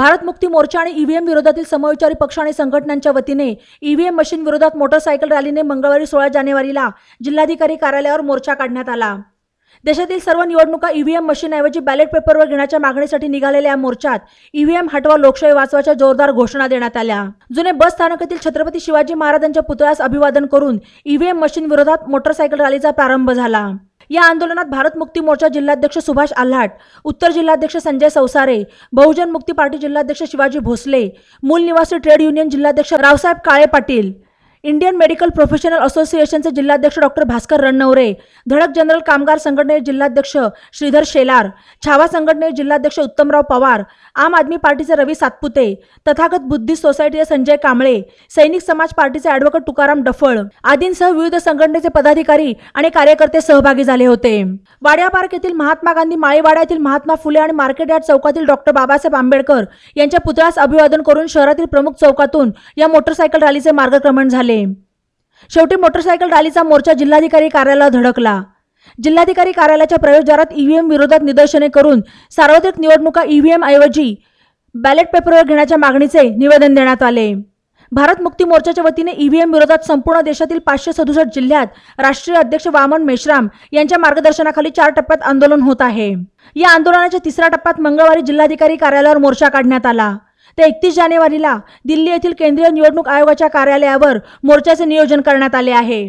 भारत मुक्ती मोर्चा आणि ईव्हीएम विरोधातील समविचारी पक्ष आणि संघटनांच्या वतीने ईव्हीएम मशीन विरोधात मोटरसायकल रॅलीने मंगळवारी सोळा जानेवारीला जिल्हाधिकारी कार्यालयावर मोर्चा काढण्यात आला. देशातील सर्व निवडणुका ईव्हीएम मशीनऐवजी बॅलेट पेपरवर घेण्याच्या मागणीसाठी निघालेल्या या मोर्चात ईव्हीएम हटवा लोकशाही वाचवाच्या जोरदार घोषणा देण्यात आल्या. जुने बस स्थानकातील छत्रपती शिवाजी महाराजांच्या पुतळ्यास अभिवादन करून ईव्हीएम मशीन विरोधात मोटरसायकल रॅलीचा प्रारंभ झाला. या आंदोलनात भारत मुक्ती मोर्चा जिल्हाध्यक्ष सुभाष आल्हाट उत्तर जिल्हाध्यक्ष संजय सौसारे बहुजन मुक्ती पार्टी जिल्हाध्यक्ष शिवाजी भोसले मूल निवासी ट्रेड युनियन जिल्हाध्यक्ष Raosaheb Kale Patil Indian medical professional असोसिएशनचे जिल्हाध्यक्ष डॉक्टर भास्कर रणनवरे धडक जनरल कामगार संघटनेचे जिल्हाध्यक्ष श्रीधर शेलार छावा संघटनेचे जिल्हाध्यक्ष उत्तमराव पवार आम आदमी पार्टीचे रवी सातपुते तथागत बुद्धिस्ट सोसायटीचे संजय कांबळे सैनिक समाज पार्टीचे ॲडव्होकेट तुकाराम डफळ आदींसह विविध संघटनेचे पदाधिकारी आणि कार्यकर्ते सहभागी झाले होते. वाड्या पार्क येथील महात्मा गांधी माळीवाड्यातील महात्मा फुले आणि मार्केट यार्ड चौकातील डॉक्टर बाबासाहेब आंबेडकर यांच्या पुतळ्यास अभिवादन करून शहरातील प्रमुख चौकातून या मोटरसायकल रॅलीचे मार्गक्रमण झाले. शेवटी मोटरसायकल रॅलीचा मोर्चा जिल्हाधिकारी कार्यालयात धडकला. जिल्हाधिकारी कार्यालयाच्या प्रवेशद्वारात ईव्हीएम विरोधात निदर्शने करून सार्वत्रिक निवडणुका ईव्हीएम ऐवजी बॅलेट पेपरवर घेण्याच्या मागणीचे निवेदन देण्यात आले. भारत मुक्ती मोर्चाच्या वतीने ईव्हीएम विरोधात संपूर्ण देशातील पाचशे सदुसष्ट जिल्ह्यात राष्ट्रीय अध्यक्ष वामन मेश्राम यांच्या मार्गदर्शनाखाली चार टप्प्यात आंदोलन होत आहे. या आंदोलनाच्या तिसऱ्या टप्प्यात मंगळवारी जिल्हाधिकारी कार्यालयावर मोर्चा काढण्यात आला. ते एकतीस जानेवारीला दिल्ली येथील केंद्रीय निवडणूक आयोगाच्या कार्यालयावर मोर्चाचे नियोजन करण्यात आले आहे.